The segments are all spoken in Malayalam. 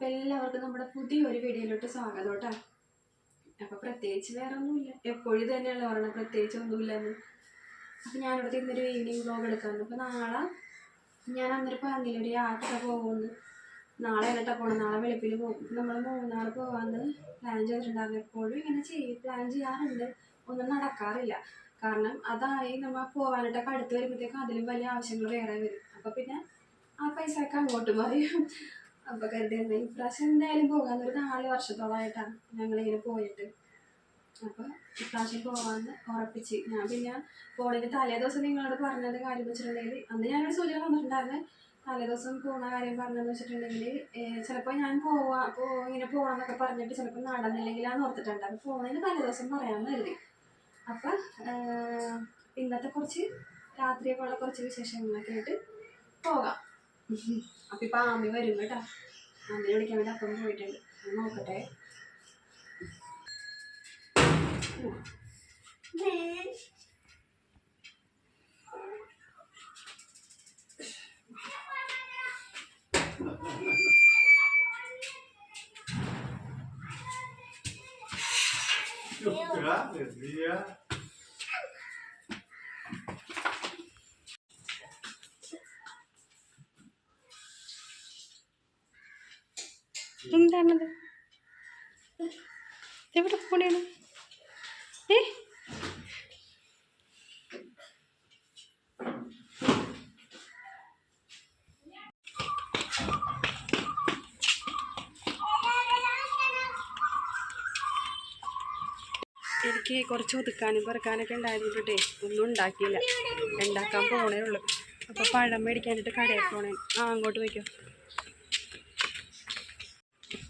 അപ്പം എല്ലാവർക്കും നമ്മുടെ പുതിയൊരു വീഡിയോയിലോട്ട് സ്വാഗതം കേട്ടോ. അപ്പൊ പ്രത്യേകിച്ച് വേറെ ഒന്നുമില്ല എപ്പോഴും തന്നെയുള്ള തന്നെയല്ലേ പ്രത്യേകിച്ച് പ്രത്യേകിച്ച് ഒന്നുമില്ലെന്ന്. അപ്പം ഞാനിവിടെ ഇന്നൊരു ഈവനിങ് വ്ലോഗ് എടുക്കാറുണ്ട് അപ്പൊ നാളെ ഞാൻ അന്നൊരു പറഞ്ഞില്ല ഒരു യാത്ര പോകുമെന്ന് നാളെ എന്നിട്ടാ പോകണം നാളെ വെളുപ്പിൽ പോകും. നമ്മൾ മൂന്നാർ പോകാമെന്ന് പ്ലാൻ ചെയ്തിട്ടുണ്ടായിരുന്നു എപ്പോഴും ഇങ്ങനെ ചെയ്യും പ്ലാൻ ചെയ്യാറുണ്ട്. ഒന്നും നടക്കാറില്ല. കാരണം അതായി നമ്മൾ പോകാനായിട്ടൊക്കെ അടുത്ത് വരുമ്പോഴത്തേക്കും അതിലും വലിയ ആവശ്യങ്ങൾ വേറെ വരും. അപ്പൊ പിന്നെ ആ പൈസയൊക്കെ അങ്ങോട്ട് മറിയും. അപ്പോൾ കരുതിയിരുന്നത് ഇപ്രാവശ്യം എന്തായാലും പോകാൻ ഒരു നാല് വർഷത്തോളമായിട്ടാണ് ഞങ്ങളിങ്ങനെ പോയിട്ട്. അപ്പോൾ ഇപ്രാവശ്യം പോവാന്ന് ഉറപ്പിച്ച്. ഞാൻ പിന്നെ പോണതിന് തലേദിവസം നിങ്ങളോട് പറഞ്ഞത് കാര്യം വെച്ചിട്ടുണ്ടെങ്കിൽ അന്ന് ഞാനൊരു സൂചന വന്നിട്ടുണ്ടായിരുന്നു തലേദിവസം പോണ കാര്യം പറഞ്ഞതെന്ന് വെച്ചിട്ടുണ്ടെങ്കിൽ ചിലപ്പോൾ ഞാൻ പോവാ പോ ഇങ്ങനെ പോകണമെന്നൊക്കെ പറഞ്ഞിട്ട് ചിലപ്പോൾ നടന്നില്ലെങ്കിലാന്ന് ഓർത്തിട്ടുണ്ട്. അപ്പോൾ പോണതിന് തലേദിവസം ദിവസം പറയാമെന്ന് കരുതി. അപ്പം ഇന്നത്തെ കുറച്ച് രാത്രിയൊക്കെയുള്ള കുറച്ച് വിശേഷങ്ങളൊക്കെ ആയിട്ട് പോകാം. അപ്പം ഇപ്പം ആമി വരും കേട്ടോ. ആമിനെ വിളിക്കാൻ വേണ്ടി അപ്പം പോയിട്ടുണ്ട്. ഞാൻ നോക്കട്ടെ. Gracias, Lía. എന്താണത്? എവിടെ പോണേ ഏ? എനിക്ക് കുറച്ച് ഒതുക്കാനും പെറുക്കാനൊക്കെ ഉണ്ടായിരുന്നിട്ടേ ഒന്നും ഉണ്ടാക്കിയില്ല. ഉണ്ടാക്കാൻ പോണേ ഉള്ളൂ അപ്പോൾ പഴം മേടിക്കാനായിട്ട് കടയിൽ പോണേ ആ അങ്ങോട്ട് വയ്ക്കോ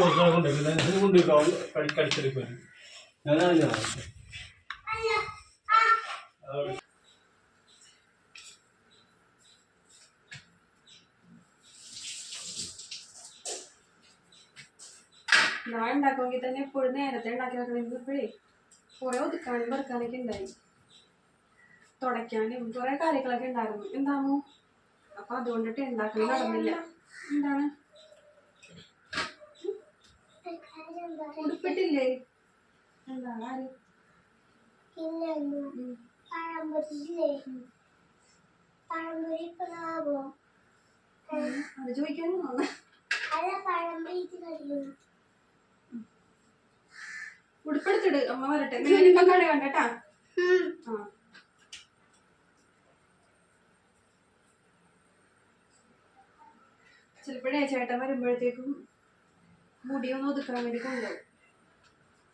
താഴ്പ്പ് ചോദിച്ചാൽ കൊണ്ടുവരില്ല ഇതിന് കൊണ്ടുപോയി കഴി കഴിച്ചെടുക്കും ഞാനാണ് ഞാൻ ഉണ്ടാക്കുമെങ്കിൽ തന്നെ എപ്പോഴും നേരത്തെ ഉണ്ടാക്കി വെക്കണമെങ്കിൽ ഇപ്പോഴേ കുറേ ഒതുക്കാനും പെറുക്കാനൊക്കെ ഉണ്ടായി തുടയ്ക്കാനും കുറേ കാര്യങ്ങളൊക്കെ ഉണ്ടായിരുന്നു എന്താണോ അപ്പം അതുകൊണ്ടിട്ട് ഉണ്ടാക്കൽ നടന്നില്ല എന്താണ് ഉടുപ്പിട്ടില്ലേ. അത് ഉടുപ്പെടുത്തിട്. അമ്മ വരട്ടെ. കട കണ്ടട്ടാ ആ. ചിലപ്പോഴേ ചേട്ടൻ വരുമ്പോഴത്തേക്കും മുടിയൊന്ന് ഒതുക്കാൻ വേണ്ടി കൊണ്ടുപോകും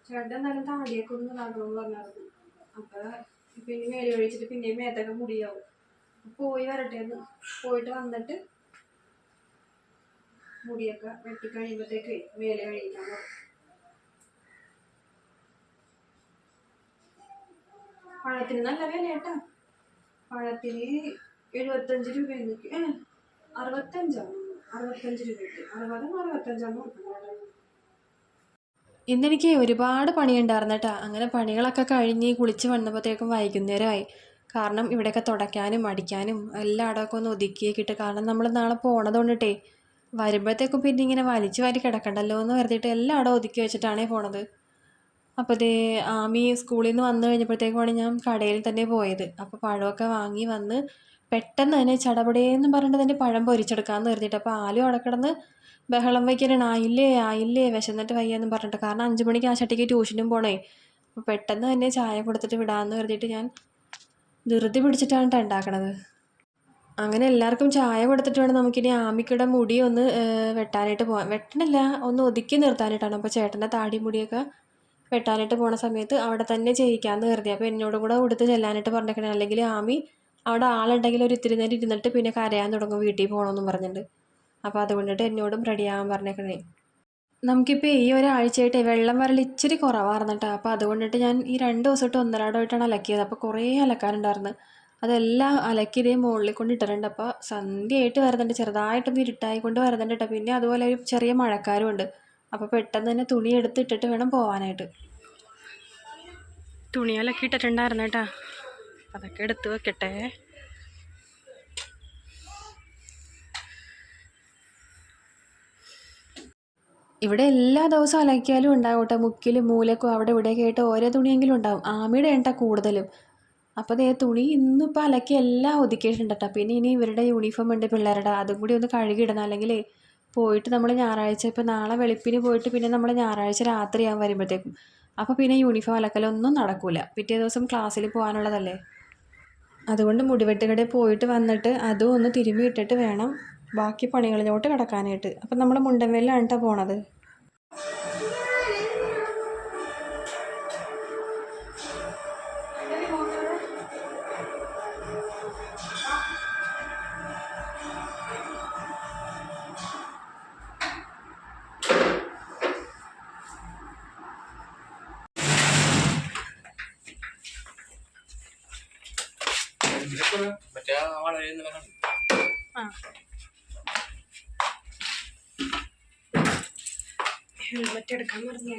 ചേട്ടൻ എന്തായാലും താടിയൊക്കെ ഒന്ന് നടാമെന്ന് പറഞ്ഞത് അപ്പൊ പിന്നെ മേലെ ഒഴിച്ചിട്ട് പിന്നെയും മേത്തൊക്കെ മുടിയാവും. പോയി വരട്ടെ പോയിട്ട് വന്നിട്ട് മുടിയൊക്കെ വെട്ടി കഴിയുമ്പോഴത്തേക്ക് മേലെ കഴിയിക്കാൻ പഴത്തിന് നല്ല വില കേട്ടാ പഴത്തിന് എഴുപത്തഞ്ച് രൂപ എന്നൊക്കെ അറുപത്തഞ്ചാണ്? ഇന്നെനിക്ക് ഒരുപാട് പണിയുണ്ടായിരുന്നു കേട്ടോ. അങ്ങനെ പണികളൊക്കെ കഴിഞ്ഞ് കുളിച്ച് വന്നപ്പോഴത്തേക്കും വൈകുന്നേരമായി. കാരണം ഇവിടെയൊക്കെ തുടയ്ക്കാനും അടിക്കാനും എല്ലാം അടക്കം ഒന്ന് ഒതുക്കിയൊക്കെ കാരണം നമ്മൾ നാളെ പോണത് കൊണ്ടിട്ടേ വരുമ്പോഴത്തേക്കും പിന്നെ ഇങ്ങനെ വലിച്ചു വാരി കിടക്കണ്ടല്ലോ എന്ന് കരുതിയിട്ട് എല്ലാം അടം ഒതുക്കി വെച്ചിട്ടാണേ പോണത്. അപ്പോൾ ഇതേ ആമി സ്കൂളിൽ നിന്ന് വന്നു കഴിഞ്ഞപ്പോഴത്തേക്കുമാണ് ഞാൻ കടയിൽ തന്നെ പോയത്. അപ്പോൾ പഴമൊക്കെ വാങ്ങി വന്ന് പെട്ടെന്ന് തന്നെ ചടപടേന്ന് പറഞ്ഞിട്ട് തന്നെ പഴം പൊരിച്ചെടുക്കാമെന്ന് കരുതിയിട്ട് അപ്പോൾ ആലും അവിടെ കിടന്ന് ബഹളം വയ്ക്കാനാണ് ആയില്ലേ ആയില്ലേ വിശന്നിട്ട് വയ്യാന്ന് പറഞ്ഞിട്ട്. കാരണം അഞ്ച് മണിക്ക് ആ ചട്ടിക്ക് ട്യൂഷനും പോണേ. അപ്പോൾ പെട്ടെന്ന് തന്നെ ചായ കൊടുത്തിട്ട് വിടാമെന്ന് കരുതിയിട്ട് ഞാൻ ധൃതി പിടിച്ചിട്ടാണ് ട്ടോ ഉണ്ടാക്കണത് അങ്ങനെ എല്ലാവർക്കും ചായ കൊടുത്തിട്ട് വേണം നമുക്കിനി ആമിക്കയുടെ മുടി ഒന്ന് വെട്ടാനായിട്ട് പോകാൻ വെട്ടണില്ല ഒന്ന് ഒതുക്കി നിർത്താനായിട്ടാണ്. അപ്പോൾ ചേട്ടന്റെ താടി മുടിയൊക്കെ വെട്ടാനായിട്ട് പോണ സമയത്ത് അവിടെ തന്നെ ചെയ്യിക്കാമെന്ന് കരുതി. അപ്പോൾ എന്നോട് കൂടെ കൊടുത്ത് ചെല്ലാനായിട്ട് പറഞ്ഞേക്കണേ. അല്ലെങ്കിൽ ആമി അവിടെ ആളുണ്ടെങ്കിൽ ഒരു ഇത്തിരി നേരം ഇരുന്നിട്ട് പിന്നെ കരയാൻ തുടങ്ങും വീട്ടിൽ പോകണമെന്നും പറഞ്ഞിട്ടുണ്ട് അപ്പോൾ അതുകൊണ്ടിട്ട് എന്നോടും റെഡിയാകാൻ പറഞ്ഞേക്കണേ നമുക്കിപ്പോൾ ഈ ഒരാഴ്ചയായിട്ട് വെള്ളം വരൽ ഇച്ചിരി കുറവായിരുന്നു കേട്ടോ അപ്പോൾ അതുകൊണ്ടിട്ട് ഞാൻ ഈ രണ്ട് ദിവസമായിട്ട് ഒന്നരാടമായിട്ടാണ് അലക്കിയത്. അപ്പോൾ കുറേ അലക്കാനുണ്ടായിരുന്നു. അതെല്ലാം അലക്കിതേ മുകളിൽ കൊണ്ട് ഇട്ടിട്ടുണ്ട്. അപ്പോൾ സന്ധ്യയായിട്ട് വരുന്നുണ്ട്. ചെറുതായിട്ടൊന്ന് ഇരുട്ടായി കൊണ്ട് വരുന്നുണ്ട്. കേട്ടോ പിന്നെ അതുപോലെ ഒരു ചെറിയ മഴക്കാരും ഉണ്ട്. അപ്പോൾ പെട്ടെന്ന് തന്നെ തുണി എടുത്തിട്ടിട്ട് വേണം പോകാനായിട്ട് തുണികളൊക്കെ ഇട്ടിട്ടുണ്ടായിരുന്നു കേട്ടാ. അതൊക്കെ എടുത്ത് വെക്കട്ടെ. ഇവിടെ എല്ലാ ദിവസവും അലക്കിയാലും ഉണ്ടാവും കേട്ടോ. മുക്കിലും മൂലക്കും അവിടെ ഇവിടെയൊക്കെ ആയിട്ട് ഓരോ തുണിയെങ്കിലും ഉണ്ടാവും. ആമിയുടെ ഏട്ടാ കൂടുതലും. അപ്പോൾ ദേ തുണി ഇന്നിപ്പോൾ അലക്കി എല്ലാം ഒതുക്കിയിട്ടുണ്ട് പിന്നെ ഇനി ഇവരുടെ യൂണിഫോം ഉണ്ട് പിള്ളേരുടെ. അതും കൂടി ഒന്ന് കഴുകിയിടണം. അല്ലെങ്കിൽ പോയിട്ട് നമ്മൾ ഞായറാഴ്ച ഇപ്പോൾ നാളെ വെളുപ്പിന് പോയിട്ട് പിന്നെ നമ്മൾ ഞായറാഴ്ച രാത്രിയാകും വരുമ്പോഴത്തേക്കും. അപ്പോൾ പിന്നെ യൂണിഫോം അലക്കലൊന്നും നടക്കില്ല പിറ്റേ ദിവസം ക്ലാസ്സിൽ പോകാനുള്ളതല്ലേ? അതുകൊണ്ട് മുടിവെട്ടുകടയിൽ പോയിട്ട് വന്നിട്ട് അതും ഒന്ന് തിരുമ്മിയിട്ടിട്ട് വേണം ബാക്കി പണികളിലോട്ട് കിടക്കാനായിട്ട്. അപ്പം നമ്മൾ മുണ്ടൻവേലിലാണ് കേട്ടോ പോണത്. മറ്റേ ആ ഹെൽമെറ്റ് എടുക്കാൻ മറന്നു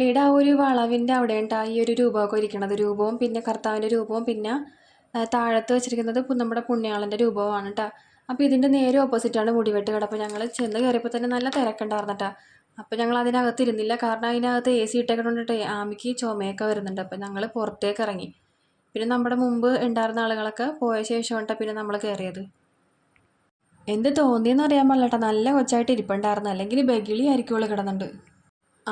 പള്ളിയുടെ ആ ഒരു വളവിന്റെ അവിടെ ഉണ്ടാ ഈ ഒരു രൂപമൊക്കെ ഇരിക്കണത് രൂപവും പിന്നെ കർത്താവിന്റെ രൂപവും പിന്നെ താഴത്ത് വെച്ചിരിക്കുന്നത് നമ്മുടെ പുണ്യാളന്റെ രൂപവുമാണ് കേട്ടോ അപ്പോൾ ഇതിന്റെ നേരെ ഓപ്പോസിറ്റാണ് മുടിവെട്ട് കട. അപ്പോൾ ഞങ്ങൾ ചെന്ന് കയറിയപ്പോൾ തന്നെ നല്ല തിരക്കുണ്ടായിരുന്നു കേട്ടോ അപ്പോൾ ഞങ്ങൾ അതിനകത്ത് ഇരുന്നില്ല. കാരണം അതിനകത്ത് എ സി ഇട്ടേക്കണോണ്ടിട്ട് ആമിക്ക് ചുമയൊക്കെ വരുന്നുണ്ട്. അപ്പോൾ ഞങ്ങൾ പുറത്തേക്ക് ഇറങ്ങി. പിന്നെ നമ്മുടെ മുമ്പ് ഉണ്ടായിരുന്ന ആളുകളൊക്കെ പോയ ശേഷം പിന്നെ നമ്മൾ കയറിയത്. എന്ത് തോന്നിയെന്ന് അറിയാൻ പാടില്ല കേട്ടോ നല്ല കൊച്ചായിട്ട് ഇരിപ്പുണ്ടായിരുന്നു. അല്ലെങ്കിൽ ബഗിളി ആയിരിക്കുള്ളൂ കിടന്നുണ്ട്.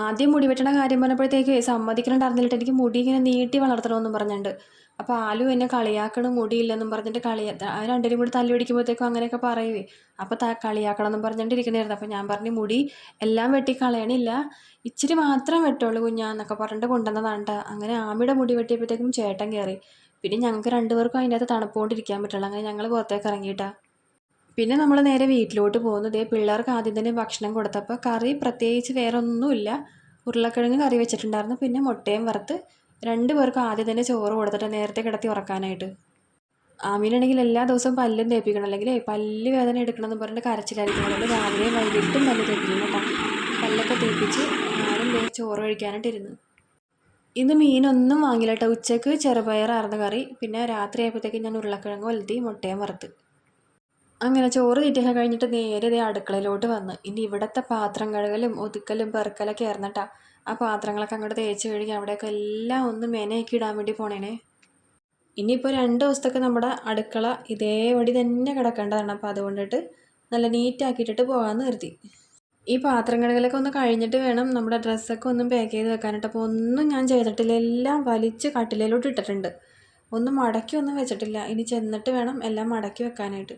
ആദ്യം മുടി വെട്ടണ കാര്യം പറഞ്ഞപ്പോഴത്തേക്ക് സമ്മതിക്കണുണ്ടായിരുന്നില്ല എനിക്ക് മുടി ഇങ്ങനെ നീട്ടി വളർത്തണമെന്നും പറഞ്ഞുണ്ട് അപ്പോൾ ആലു എന്നെ കളിയാക്കണം മുടിയില്ലെന്നും പറഞ്ഞിട്ട് കളിയാ രണ്ടിനും കൂടി തല്ലി പിടിക്കുമ്പോഴത്തേക്കും അങ്ങനെയൊക്കെ പറയുവേ. അപ്പോൾ ത കളിയാക്കണം എന്നും പറഞ്ഞിട്ടിരിക്കണായിരുന്നു അപ്പോൾ ഞാൻ പറഞ്ഞു മുടി എല്ലാം വെട്ടി കളയണില്ല ഇച്ചിരി മാത്രം വെട്ടുള്ളൂ കുഞ്ഞാന്നൊക്കെ പറഞ്ഞിട്ട് കൊണ്ടുവന്നതാണ്. അങ്ങനെ ആമിയുടെ മുടി വെട്ടിയപ്പോഴത്തേക്കും ചേട്ടൻ കയറി. പിന്നെ ഞങ്ങൾക്ക് രണ്ടുപേർക്കും അതിന്റെ അകത്ത് തണുപ്പുകൊണ്ടിരിക്കാൻ പറ്റുള്ളൂ. അങ്ങനെ ഞങ്ങൾ പുറത്തേക്ക് ഇറങ്ങിയിട്ടാ. പിന്നെ നമ്മൾ നേരെ വീട്ടിലോട്ട് പോകുന്നത് പിള്ളേർക്ക് ആദ്യം തന്നെ ഭക്ഷണം കൊടുത്തപ്പോൾ കറി പ്രത്യേകിച്ച് വേറെ ഒന്നുമില്ല ഉരുളക്കിഴങ്ങ് കറി വെച്ചിട്ടുണ്ടായിരുന്നു. പിന്നെ മുട്ടയും വറുത്ത് രണ്ട് പേർക്കും ആദ്യം തന്നെ ചോറ് കൊടുത്തിട്ട് നേരത്തെ കിടത്തി ഉറക്കാനായിട്ട്. ആമീനാണെങ്കിൽ എല്ലാ ദിവസവും പല്ലും തേപ്പിക്കണം. അല്ലെങ്കിൽ പല്ല് വേദന എടുക്കണമെന്ന് പറഞ്ഞിട്ട് കരച്ചിലായിരിക്കും. അതുകൊണ്ട് രാവിലെയും വൈകിട്ടും പല്ല് തേപ്പിക്കുന്നു കേട്ടോ. പല്ലൊക്കെ തേപ്പിച്ച് ആരും ചോറ് കഴിക്കാനായിട്ട് ഇരുന്നു ഇന്ന് മീനൊന്നും വാങ്ങില്ല കേട്ടോ. ഉച്ചയ്ക്ക് ചെറുപയറായിരുന്നു കറി. പിന്നെ രാത്രി ആയപ്പോഴത്തേക്കും ഞാൻ ഉരുളക്കിഴങ്ങ് വലുതി മുട്ടയും വറുത്ത്. അങ്ങനെ ചോറ് തീറ്റയൊക്കെ കഴിഞ്ഞിട്ട് നേരെ ഇതേ അടുക്കളയിലോട്ട് വന്ന്. ഇനി ഇവിടുത്തെ പാത്രം കഴുകലും ഒതുക്കലും പെറുക്കലൊക്കെ ആയിരുന്നട്ടാ. ആ പാത്രങ്ങളൊക്കെ അങ്ങോട്ട് തേച്ച് കഴുകി അവിടെയൊക്കെ എല്ലാം ഒന്ന് മെനയാക്കി ഇടാൻ വേണ്ടി പോണേനെ. ഇനിയിപ്പോൾ രണ്ട് ദിവസത്തൊക്കെ നമ്മുടെ അടുക്കള ഇതേപടി തന്നെ കിടക്കേണ്ടതാണ്. അപ്പോൾ അതുകൊണ്ടിട്ട് നല്ല നീറ്റാക്കിയിട്ടിട്ട് പോകാമെന്ന് കരുതി. ഈ പാത്രം ഒന്ന് കഴിഞ്ഞിട്ട് വേണം നമ്മുടെ ഡ്രസ്സൊക്കെ ഒന്നും പാക്ക് ചെയ്ത് വെക്കാനായിട്ട്. അപ്പോൾ ഒന്നും ഞാൻ ചെയ്തിട്ടില്ല. എല്ലാം വലിച്ച് കട്ടിലേലോട്ട് ഇട്ടിട്ടുണ്ട്. ഒന്നും മടക്കി ഒന്നും വെച്ചിട്ടില്ല. ഇനി ചെന്നിട്ട് വേണം എല്ലാം മടക്കി വെക്കാനായിട്ട്.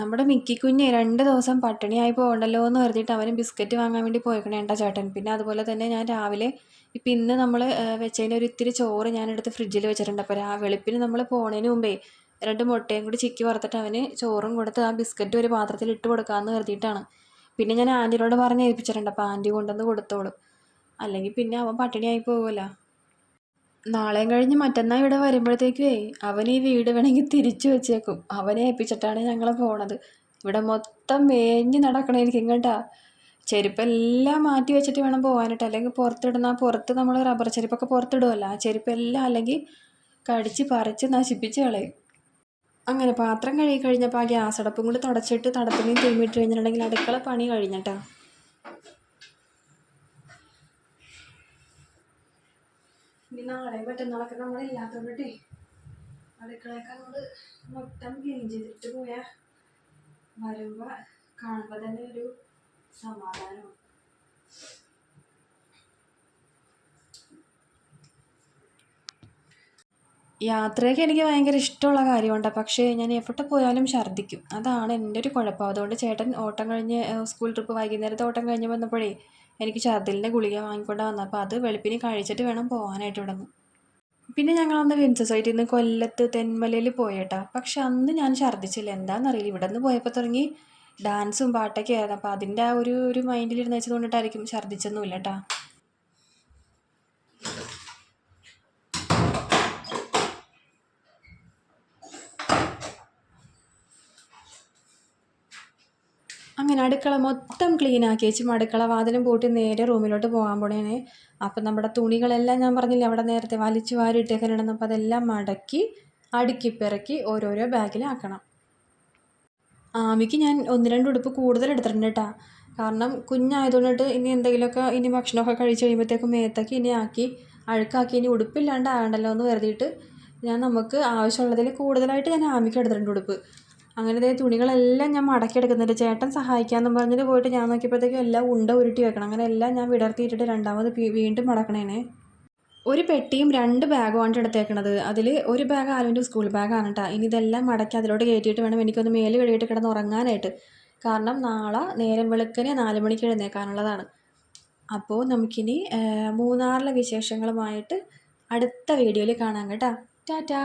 നമ്മുടെ മിക്കി മിക്കിക്കുഞ്ഞ് രണ്ട് ദിവസം പട്ടിണിയായി പോകണ്ടല്ലോ എന്ന് കരുതിയിട്ട് അവന് ബിസ്ക്കറ്റ് വാങ്ങാൻ വേണ്ടി പോയേക്കണേണ്ട ചേട്ടൻ. പിന്നെ അതുപോലെ തന്നെ ഞാൻ രാവിലെ ഇപ്പം ഇന്ന് നമ്മൾ വെച്ചതിന്റെ ഒരു ഇത്തിരി ചോറ് ഞാനെടുത്ത് ഫ്രിഡ്ജിൽ വെച്ചിട്ടുണ്ട്. അപ്പോൾ ആ വെളുപ്പിന് നമ്മൾ പോണതിന് മുമ്പേ രണ്ട് മുട്ടയും കൂടി ചിക്കി വറുത്തിട്ട് അവന് ചോറും കൊടുത്ത് ആ ബിസ്ക്കറ്റ് ഒരു പാത്രത്തിൽ ഇട്ട് കൊടുക്കാമെന്ന് കരുതിയിട്ടാണ്. പിന്നെ ഞാൻ ആന്റിനോട് പറഞ്ഞ് ഏൽപ്പിച്ചിട്ടുണ്ട് അപ്പോൾ ആന്റി കൊണ്ടുവന്ന് കൊടുത്തോളും. അല്ലെങ്കിൽ പിന്നെ അവൻ പട്ടിണിയായി പോകുമല്ലോ. നാളെയും കഴിഞ്ഞ് മറ്റന്നാൾ ഇവിടെ വരുമ്പോഴത്തേക്കുവേ അവൻ ഈ വീട് വേണമെങ്കിൽ തിരിച്ചു വെച്ചേക്കും. അവനെ ഏൽപ്പിച്ചിട്ടാണ് ഞങ്ങൾ പോണത്. ഇവിടെ മൊത്തം മേഞ്ഞ് നടക്കണമായിരിക്കും കേട്ടാ ചെരുപ്പെല്ലാം മാറ്റി വെച്ചിട്ട് വേണം പോകാനായിട്ട്. അല്ലെങ്കിൽ പുറത്തിടുന്ന പുറത്ത് നമ്മൾ റബ്ബർ ചെരുപ്പൊക്കെ പുറത്തിടുമല്ലോ ആ ചെരുപ്പെല്ലാം അല്ലെങ്കിൽ കടിച്ച് പറിച്ച് നശിപ്പിച്ച് കളയും. അങ്ങനെ പാത്രം കഴുകി കഴിഞ്ഞപ്പോൾ ആ ഗ്യാസ് അടപ്പും കൂടി തുടച്ചിട്ട് തടപ്പിനെയും തീമിട്ട് കഴിഞ്ഞിട്ടുണ്ടെങ്കിൽ അടുക്കള പണി കഴിഞ്ഞിട്ടാ. ഇനി നാളെ മറ്റന്നാളൊക്കെ നമ്മളില്ലാത്തോണ്ടേ അടുക്കളയൊക്കെ അങ്ങോട്ട് മൊത്തം ക്ലീൻ ചെയ്തിട്ട് പോയാൽ വരുമ്പോൾ കാണുമ്പോൾ തന്നെ ഒരു സമാധാനമാണ് യാത്രയൊക്കെ എനിക്ക് ഭയങ്കര ഇഷ്ടമുള്ള കാര്യമുണ്ട്. പക്ഷേ ഞാൻ എവിടെ പോയാലും ഛർദ്ദിക്കും. അതാണ് എന്റെ ഒരു കുഴപ്പം. അതുകൊണ്ട് ചേട്ടൻ ഓട്ടം കഴിഞ്ഞ് സ്കൂൾ ട്രിപ്പ് വൈകുന്നേരത്തെ ഓട്ടം കഴിഞ്ഞ് വന്നപ്പോഴേ എനിക്ക് ഛർദ്ദിലിന്റെ ഗുളിക വാങ്ങിക്കൊണ്ട് വന്നത് അപ്പോൾ അത് വെളുപ്പിന് കഴിച്ചിട്ട് വേണം പോകാനായിട്ട് ഇവിടെ നിന്ന്. പിന്നെ ഞങ്ങളന്ന് വിംസ് സൊസൈറ്റിയിൽ നിന്ന് കൊല്ലത്ത് തെന്മലയിൽ പോയേട്ടാ. പക്ഷെ അന്ന് ഞാൻ ഛർദ്ദിച്ചില്ല. എന്താണെന്നറിയില്ല ഇവിടെ നിന്ന് പോയപ്പോൾ തുടങ്ങി ഡാൻസും പാട്ടൊക്കെ ആയിരുന്നു. അപ്പോൾ അതിന്റെ ആ ഒരു ഒരു മൈൻഡിലിരുന്ന് വെച്ചത് കൊണ്ടിട്ടായിരിക്കും ഛർദ്ദിച്ചൊന്നുമില്ല കേട്ടാ അങ്ങനെ അടുക്കള മൊത്തം ക്ലീൻ ആക്കി വെച്ച് അടുക്കള വാതിലും പൂട്ടി നേരെ റൂമിലോട്ട് പോകാൻ പോണേനെ അപ്പം നമ്മുടെ തുണികളെല്ലാം ഞാൻ പറഞ്ഞില്ലേ അവിടെ നേരത്തെ വലിച്ചു വാരി ഇട്ടേക്കാനാണെന്ന് അപ്പോൾ അതെല്ലാം മടക്കി അടുക്കി പിറക്കി ഓരോരോ ബാഗിലാക്കണം. ആമിക്ക് ഞാൻ ഒന്ന് രണ്ട് ഉടുപ്പ് കൂടുതൽ എടുത്തിട്ടുണ്ട് കേട്ടോ കാരണം കുഞ്ഞായതുകൊണ്ടിട്ട് ഇനി എന്തെങ്കിലുമൊക്കെ ഇനി ഭക്ഷണമൊക്കെ കഴിച്ച് കഴിയുമ്പോഴത്തേക്കും മേത്തൊക്കെ ഇനി ആക്കി അഴുക്കാക്കി ഇനി ഉടുപ്പില്ലാണ്ട് ആകണ്ടല്ലോ എന്ന് കരുതിയിട്ട് ഞാൻ നമുക്ക് ആവശ്യമുള്ളതിൽ കൂടുതലായിട്ട് ഞാൻ ആമിക്ക് എടുത്തിട്ടുണ്ട് ഉടുപ്പ്. അങ്ങനെ തുണികളെല്ലാം ഞാൻ മടക്കി എടുക്കുന്നുണ്ട്. ചേട്ടൻ സഹായിക്കാമെന്നും പറഞ്ഞിട്ട് പോയിട്ട് ഞാൻ നോക്കിയപ്പോഴത്തേക്കും എല്ലാം ഉണ്ട ഉരുട്ടി വെക്കണം. അങ്ങനെ എല്ലാം ഞാൻ വിടർത്തിയിട്ടിട്ട് രണ്ടാമത് വീണ്ടും മടക്കണേനെ. ഒരു പെട്ടിയും രണ്ട് ബാഗുമാണ് എടുത്തേക്കണത് അതിൽ ഒരു ബാഗ് ആലുവിന്റെ സ്കൂൾ ബാഗാണ് കേട്ടോ ഇനി ഇതെല്ലാം മടക്കി അതിലോട്ട് കയറ്റിയിട്ട് വേണം എനിക്കൊന്ന് മേൽ കഴുകിയിട്ട് കിടന്ന് ഉറങ്ങാനായിട്ട്. കാരണം നാളെ നേരം വെളുക്കനെ നാല് മണിക്ക് എഴുന്നേക്കാനുള്ളതാണ്. അപ്പോൾ നമുക്കിനി മൂന്നാറിലെ വിശേഷങ്ങളുമായിട്ട് അടുത്ത വീഡിയോയിൽ കാണാം കേട്ടോ. ടാറ്റാ.